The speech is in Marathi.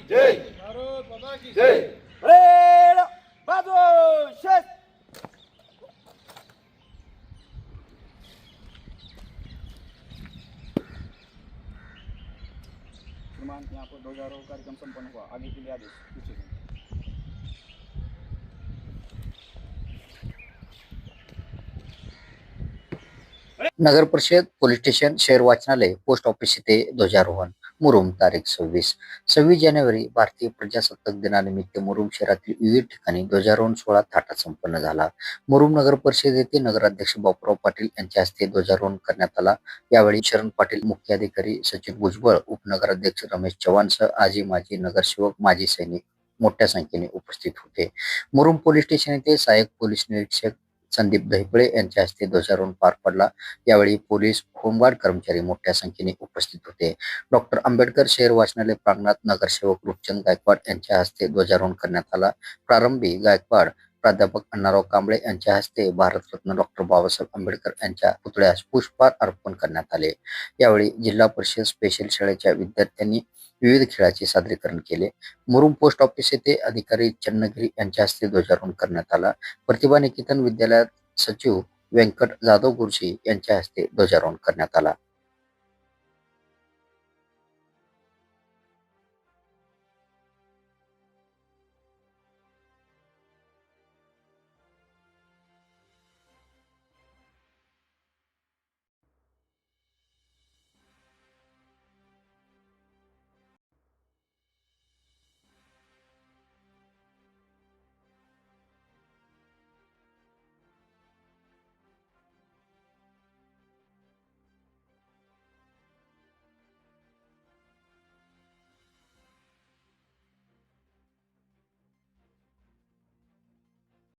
की जय। भारत माता की जय। रेड बाजू शेत श्रीमान यहाँ पर ध्वजारोहण कार्यक्रम संपन्न हुआ। आगे के लिए आदेश। पीछे। नगर परिषद पोलीस स्टेशन शहर वाचनालय पोस्ट ऑफिस येथे ध्वजारोहण। मुरुम तारीख सव्वीस. सव्वीस जानेवारी भारतीय प्रजासत्ताक दिनानिमित्त मुरुम शहरातील विविध ठिकाणी ध्वजारोहण सोहळा थाटात संपन्न झाला. मुरुम नगर परिषद येथे नगराध्यक्ष बापूराव पाटील यांच्या हस्ते ध्वजारोहण करण्यात आला. यावेळी शरण पाटील मुख्याधिकारी सचिन भुजबळ उपनगराध्यक्ष रमेश चव्हाण सह आजी माजी नगरसेवक माजी सैनिक मोठ्या संख्येने उपस्थित होते. मुरुम पोलीस स्टेशन येथे सहाय्यक पोलीस निरीक्षक संदीप दहिपळे यांच्या हस्ते ध्वजारोहण पार पडला. यावेळी पोलीस होमगार्ड कर्मचारी मोठ्या संख्येने उपस्थित होते. डॉक्टर आंबेडकर शहर वाचनालय प्रांगणात नगरसेवक रूपचंद गायकवाड यांच्या हस्ते ध्वजारोहण करण्यात आला. प्रारंभी गायकवाड प्राध्यापक अण्णाराव कांबळे यांच्या हस्ते भारतरत्न डॉक्टर बाबासाहेब आंबेडकर यांच्या पुतळ्यास पुष्पहार अर्पण करण्यात आले. यावेळी जिल्हा परिषद स्पेशल शाळेच्या विद्यार्थ्यांनी विविध खेळाचे सादरीकरण केले. मुरुम पोस्ट ऑफिस येथे अधिकारी चन्नगिरी यांच्या हस्ते ध्वजारोहण करण्यात आला. प्रतिभा निकेतन विद्यालयात सचिव व्यंकट जाधव गुरुजी यांच्या हस्ते ध्वजारोहण करण्यात आला.